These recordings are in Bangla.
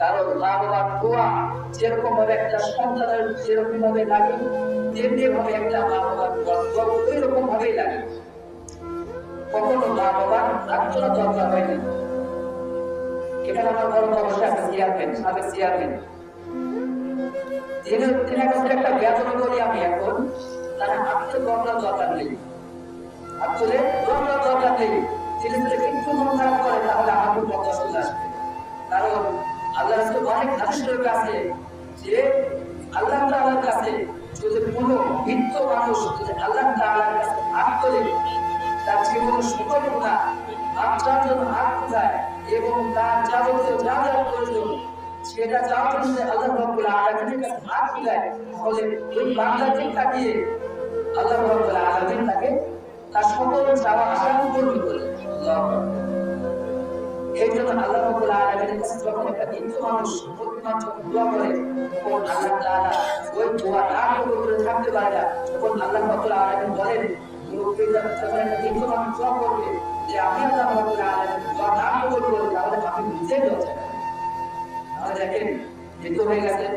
কারণ মা বাবার যেরকম ভাবে একটা সন্তানের যেরকম ভাবে লাগে ভাবে একটা ভাবেই লাগে। কখনো দরকার চেয়ারম্যান চেয়ারম্যান তিনি একটা জ্ঞাপন করি আমি এখন, তারা আত্মে দরকার দরকার নেই। আসলে রাসূল অনেক হাদিস আছে যে আল্লাহ তাআলার কাছে যদি কোনো মৃত মানুষ যদি আল্লাহ তাআলার কাছে হাত তোলে তার জীবনের সকল গুণা আপনার জন্য হাত উঠায় এবং তার যাবতীয় যা যা প্রয়োজন, সেটা চাওয়ার জন্য আল্লাহ রব্বুল আলামিনের কাছে হাত উঠায় তাহলে ওই বান্দাকে তাকিয়ে আল্লাহ রব্বুল আলামিন তাকে তার সকল চাওয়া আশা পূরণ করে আল্লাহু। এই জন্য আল্লাহ রাব্বুল কাছে যখন একটা মৃত্যু মানুষ প্রতিমান যখন দোয়া করে, তখন আল্লাহ তাআলা ওই দোয়া না কবুল করে থাকতে পারে না। তখন আল্লাহ রাব্বুল আলামিন বলেন মুরব্বীরা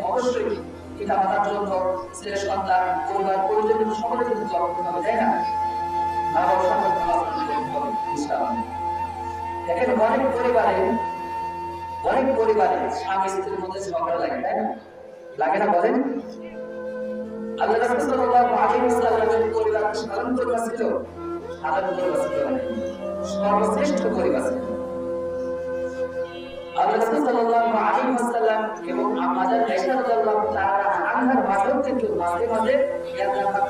অবশ্যই পিতা মাতার জন্য তাই না? দেখেন, অনেক পরিবারে অনেক পরিবারে স্বামী স্ত্রীর মধ্যে ঝগড়া লাগে, তাই না? লাগে না বলেন? আনহার মাঝে মাঝে ইয়াদাটা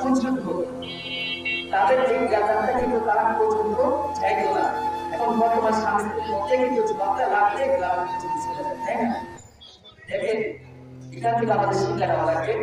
তাদের তারা এখন বর্তমান সাংস্কৃতিক মধ্যে কিন্তু ঝগড়া লাগলে গ্রাম তাই না? দেখেন থেকে আমাদের শিক্ষা নেওয়া লাগবে।